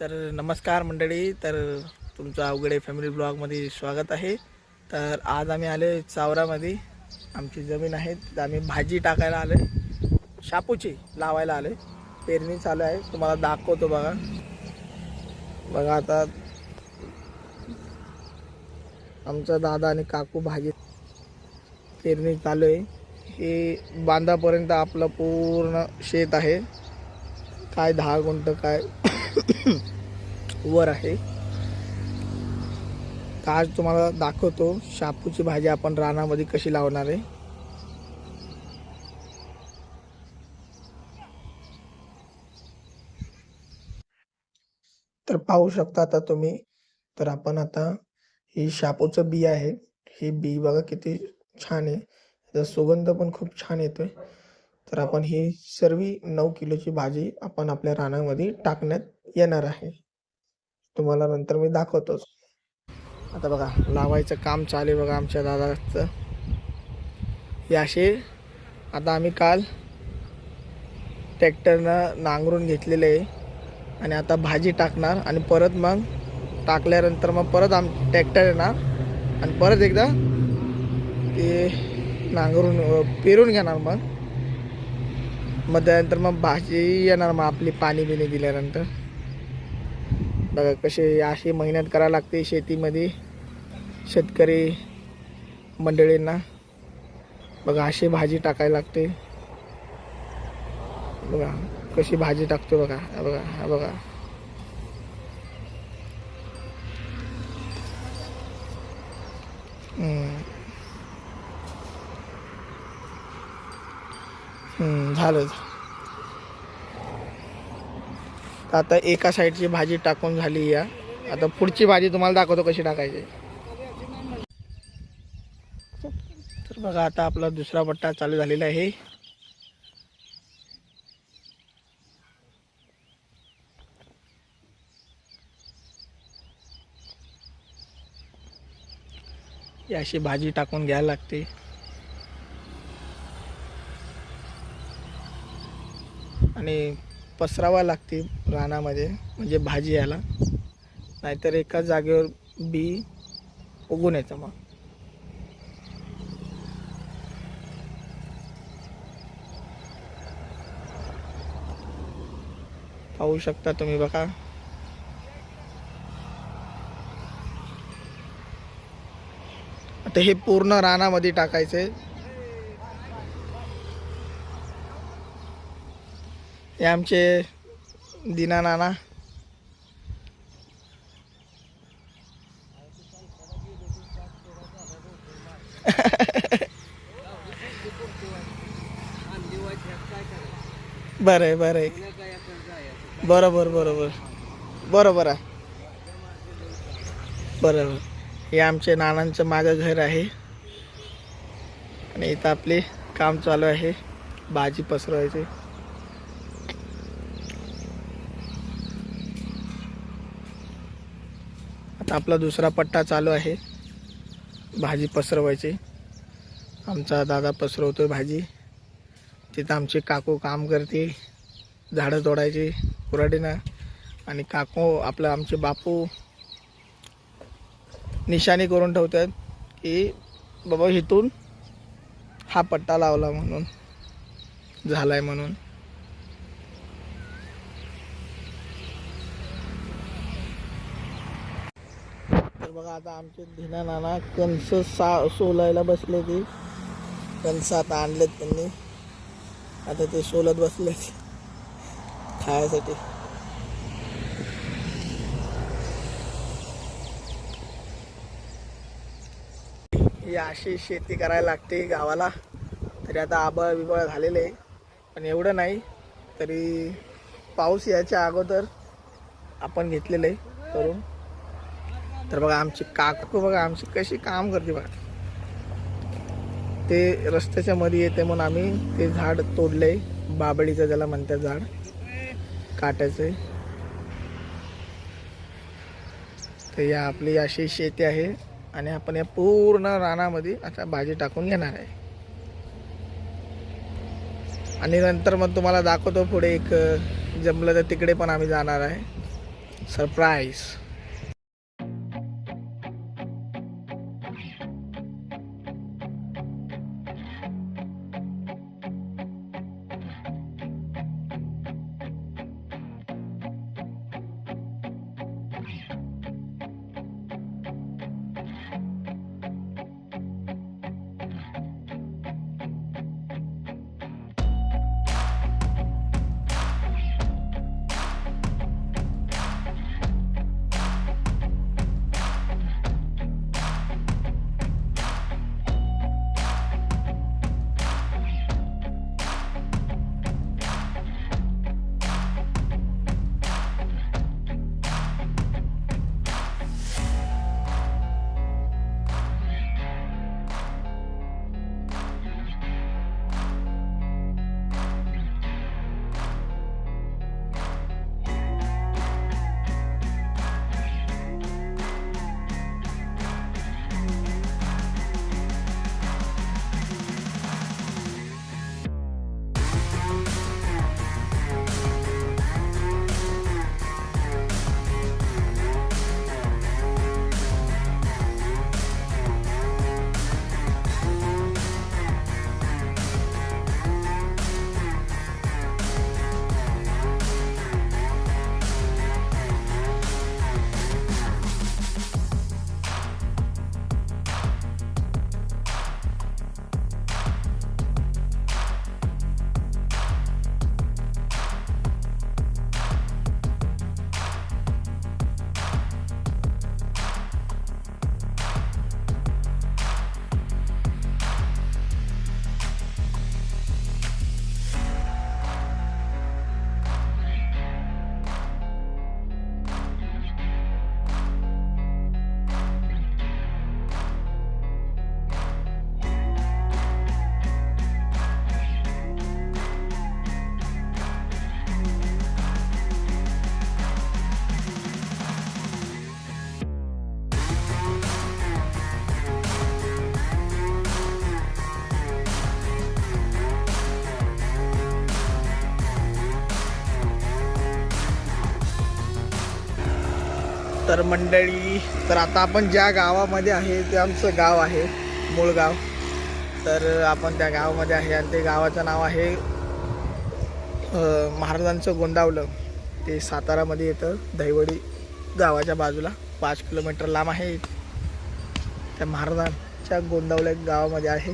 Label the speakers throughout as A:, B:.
A: तर नमस्कार मंडळी तर तुमचं अवघडे फॅमिली ब्लॉगमध्ये स्वागत आहे. तर आज आम्ही आले चावरामध्ये. आमची जमीन आहे तर आम्ही भाजी टाकायला आले शापूची लावायला आले पेरणी चालू आहे. तुम्हाला दाखवतो बघा. बघा आता. आमचा दादा आणि काकू भाजी पेरणी चालू आहे. हे बांधापर्यंत आपलं पूर्ण शेत आहे. काय दहा गुंट काय वर आहे. तर आज तुम्हाला दाखवतो शापूची भाजी आपण रानामध्ये कशी लावणार आहे. तर पाहू शकता आता तुम्ही. तर आपण आता ही शापूचं बी आहे. हे बी बघा किती छान आहे. त्याचा सुगंध पण खूप छान येतोय. तर आपण ही सर्व नऊ किलोची भाजी आपण आपल्या रानामध्ये टाकण्यात येणार आहे. तुम्हाला नंतर मी दाखवतोच. आता बघा लावायचं काम चालू आहे बघा आमच्या दादाचं. हे असे आता आम्ही काल ट्रॅक्टरनं नांगरून घेतलेलं आहे. आणि आता भाजी टाकणार आणि परत मग टाकल्यानंतर मग परत आम ट्रॅक्टर येणार. आणि परत एकदा ते नांगरून पेरून घेणार मग. मग त्यानंतर मग भाजी येणार मग आपली पाणी बिणी दिल्यानंतर. बघा कसे अशी मेहनत करायला लागते शेतीमध्ये. शेतकरी मंडळींना. बघा अशी भाजी टाकायला लागते. बघा कशी भाजी टाकतो बघा. बघा हा बघा. हम्म. हम्म, झालं. आता एका साईडची भाजी टाकून झाली या. आता पुढची भाजी तुम्हाला दाखवतो कशी टाकायची. तर बघा आता आपला दुसरा पट्टा चालू झालेला आहे. अशी भाजी टाकून घ्यायला लागते. आणि पसरावा लागते रानामध्ये म्हणजे भाजी यायला. नाहीतर एका जागेवर बी उगून येतं मग. पाहू शकता तुम्ही बघा. आता हे पूर्ण रानामध्ये टाकायचंय. हे आमचे दिना नाना. बरं आहे बरं आहे. बरोबर बरोबर. बरोबर आहे. बरोबर हे आमचे नानांचं मागं घर आहे. आणि इथं आपले काम चालू आहे. भाजी पसरवायची. आपला दुसरा पट्टा चालू आहे. भाजी पसरवायची. आमचा दादा पसरवतोय भाजी. तिथं आमचे काकू काम करते. झाडं तोडायची कुराडीनं आणि काकू आपलं आमचे बापू निशाणी करून ठेवतात की बाबा इथून हा पट्टा लावला म्हणून. झाला आहे म्हणून. आता आमचे धीना नाना कणस सा सोलायला बसले ते. कणस आता आणलेत त्यांनी. आता ते सोलत बसलेत. खायसाठी. ही अशी शेती करायला लागते गावाला. तरी आता आबळ बिबळ झालेलं आहे. पण एवढं नाही. तरी पाऊस यायच्या अगोदर आपण घेतलेलं आहे करून. तर बघा आमची काकू बघा आमची कशी काम करते बघा. ते रस्त्याच्या मध्ये येते म्हणून आम्ही ते झाड तोडले. बाबळीचं ज्याला म्हणतात झाड. काट्याचे. तर या आपली अशी शेती आहे आणि आपण या पूर्ण रानामध्ये आता भाजी टाकून घेणार आहे. आणि नंतर मग तुम्हाला दाखवतो पुढे एक जमलं तर तिकडे पण आम्ही जाणार आहे. सरप्राईज तर मंडळी तर आता आपण ज्या गावामध्ये आहे ते आमचं गाव आहे मूळ गाव तर आपण त्या गावामध्ये आहे आणि ते गावाचं नाव आहे महाराजांचं गोंदावलं. ते सातारामध्ये येतं दहिवडी गावाच्या बाजूला पाच किलोमीटर लांब आहे. त्या महाराजांच्या गोंदावल्या गावामध्ये आहे.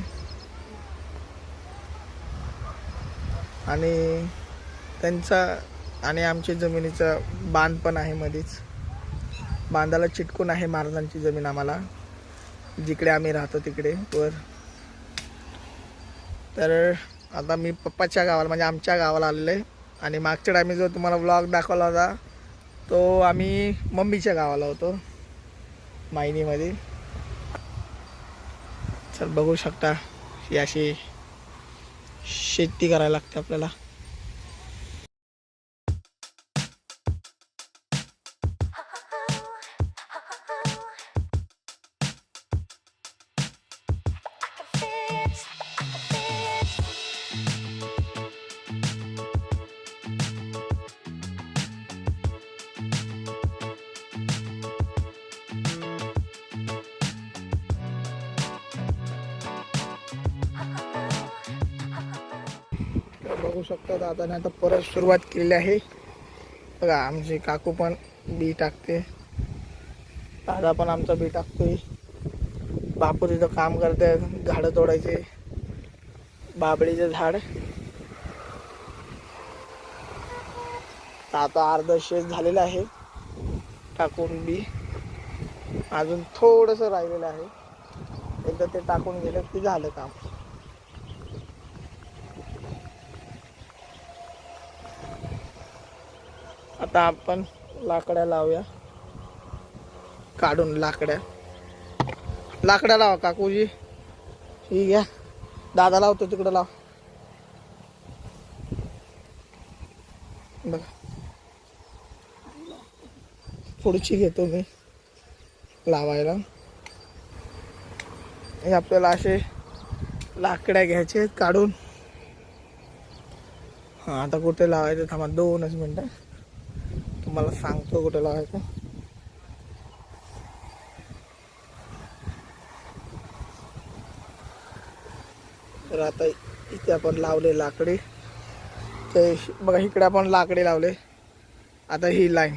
A: आणि त्यांचा आणि आमच्या जमिनीचा बांध पण आहे मध्येच बांधाला चिटकून आहे महाराजांची जमीन आम्हाला. जिकडे आम्ही राहतो तिकडे वर. तर आता मी पप्पाच्या गावाला म्हणजे आमच्या गावाला आलेलो आहे. आणि मागच्या टायमी जो तुम्हाला ब्लॉग दाखवला होता तो आम्ही मम्मीच्या गावाला होतो. मायनीमध्ये. चल बघू शकता ही अशी शेती करायला लागते आपल्याला. बघू शकता. दादाने आता परत सुरुवात केलेली आहे. बघा आमचे काकू पण बी टाकते. दादा पण आमचा बी टाकतोय. बापू तिथं काम करते झाडं तोडायचे. बाबळीचे झाड. तर आता अर्ध शेत झालेलं आहे. टाकून बी. अजून थोडंसं राहिलेलं आहे. एकदा ते टाकून गेलं की झालं काम. आता आपण लाकड्या लावूया. काढून लाकड्या. लाकड्या लावा काकूजी. ही घ्या. दादा लावतो तिकडं लाव. बघा. पुढची घेतो मी लावायला. हे आपल्याला असे लाकड्या घ्यायचे काढून. हां आता कुठे लावायचं? थांबा दोनच मिनटं. तुम्हाला सांगतो कुठे लावायचं तर आता इथे आपण लावले लाकडे. ते बघा इकडे आपण लाकडे लावले. आता ही लाईन.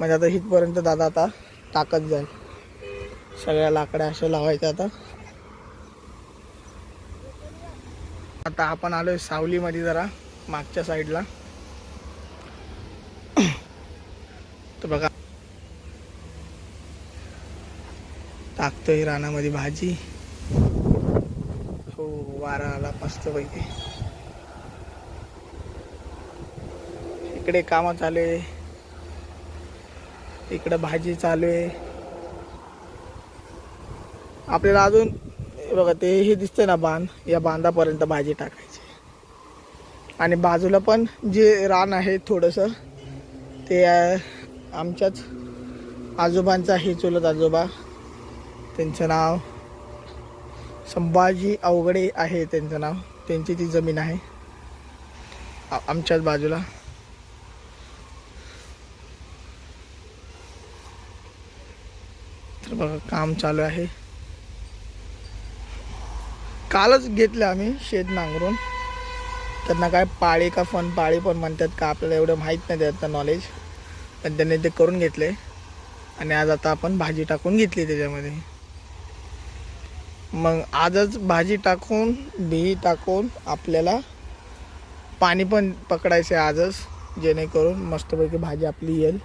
A: म्हणजे आता इथपर्यंत दादा आता टाकत जाईल. सगळ्या लाकड्या अशा लावायच्या आता. आता आपण आलोय सावलीमध्ये जरा मागच्या साईडला तर बघा. टाकतोय रानामध्ये भाजी. हो वारा आला मस्त पैकी इकडे काम चालू आहे. इकडे भाजी चालू आहे. आपल्याला अजून बघा ते हे दिसतंय ना बांध या बांधापर्यंत भाजी टाकायची. आणि बाजूला पण जे रान आहे थोडंसं ते आमच्याच आजोबांचा हे चुलत आजोबा त्यांचं नाव संभाजी अवघडे आहे त्यांचं नाव. त्यांची ती जमीन आहे. आमच्याच बाजूला. तर बघा काम चालू आहे. कालच घेतलं आम्ही शेत नांगरून. त्यांना काय पाळी का फन पाळी पण म्हणतात का आपल्याला एवढं माहीत नाही त्याचं नॉलेज पण त्यांनी ते करून घेतले. आणि आज आता आपण भाजी टाकून घेतली त्याच्यामध्ये. मग आजच भाजी टाकून बी टाकून आपल्याला पाणी पण पकडायचं आहे आजच जेणेकरून मस्तपैकी भाजी आपली येईल.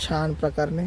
A: छान प्रकारे.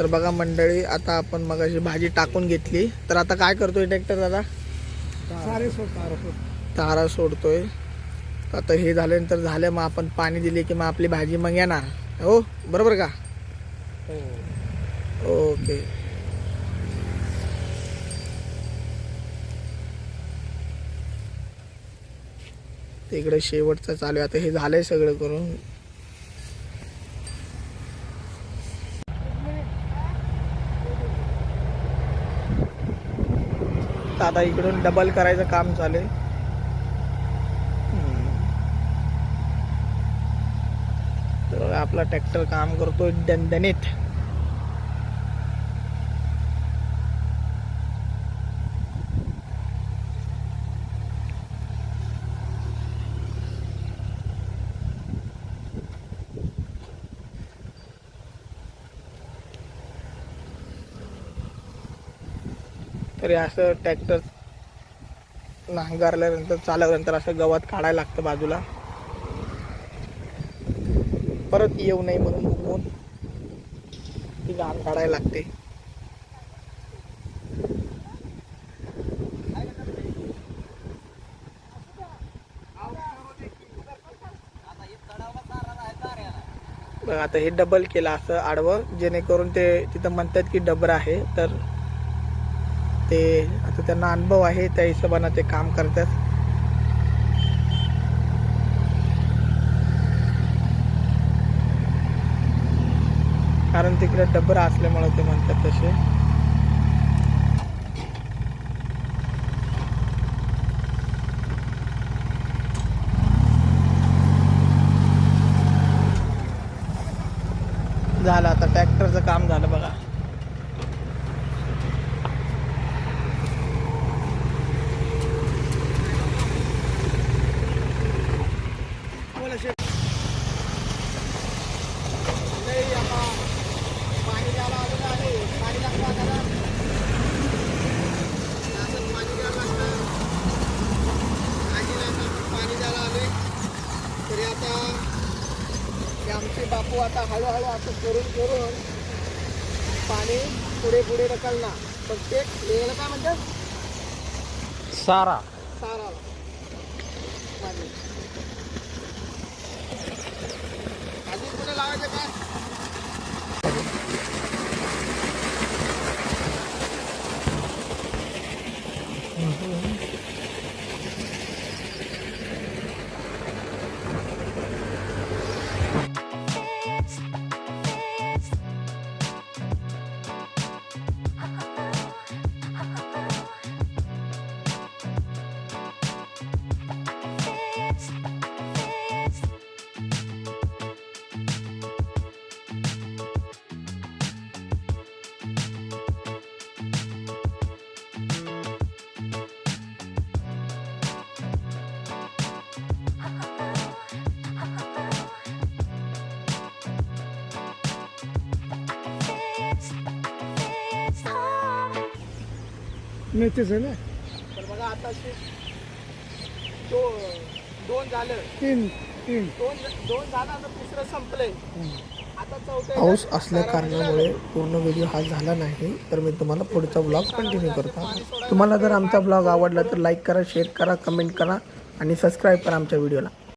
A: तर बघा मंडळी आता आपण मग अशी भाजी टाकून घेतली. तर आता काय करतोय ट्रॅक्टर दादा?
B: तारा सोड
A: तारा सोडतोय. आता हे झाल्यानंतर झालं मग आपण पाणी दिले की मग आपली भाजी मग येणार. हो? बरोबर का?
B: हो.
A: ओके. ते इकडे शेवटचं चालू आहे. आता हे झालंय सगळं करून. आता इकडून डबल करायचं काम चालू आहे. तर आपला ट्रॅक्टर काम करतो दणदणीत. तरी असं ट्रॅक्टर नांगरल्यानंतर चालवल्यानंतर असं गवत काढायला लागतं बाजूला. परत येऊ नये म्हणून उगवून ती घाण काढायला लागते. आता हे डबल केलं असं आडवं जेणेकरून ते तिथं म्हणतात की डबर आहे तर ते. आता त्यांना अनुभव आहे त्या हिशोबानं ते काम करतात. कारण तिकडे डबर असल्यामुळे ते म्हणतात तसे. झालं आता ट्रॅक्टरचं काम झालं बघा
C: काकू आता हळूहळू असं करून करून पाणी पुढे पुढे ढकलणार. प्रत्येक वेळेला काय म्हणतात?
D: सारा.
C: साराला पाणी. अजून कुठे लावायचं काय?
D: मेथी झाले
C: तर बघा आता ते दोन झालं.
D: तीन तीन.
C: दोन दोन झालं आता तिसरं संपलंय. आता चौथं
A: पाऊस असल्या कारणामुळे पूर्ण व्हिडिओ हा झाला नाही तर मी तुम्हाला पुढचा ब्लॉग कंटिन्यू करतो. तुम्हाला जर आमचा ब्लॉग आवडला तर लाईक करा शेअर करा कमेंट करा आणि सबस्क्राईब करा आमच्या व्हिडिओला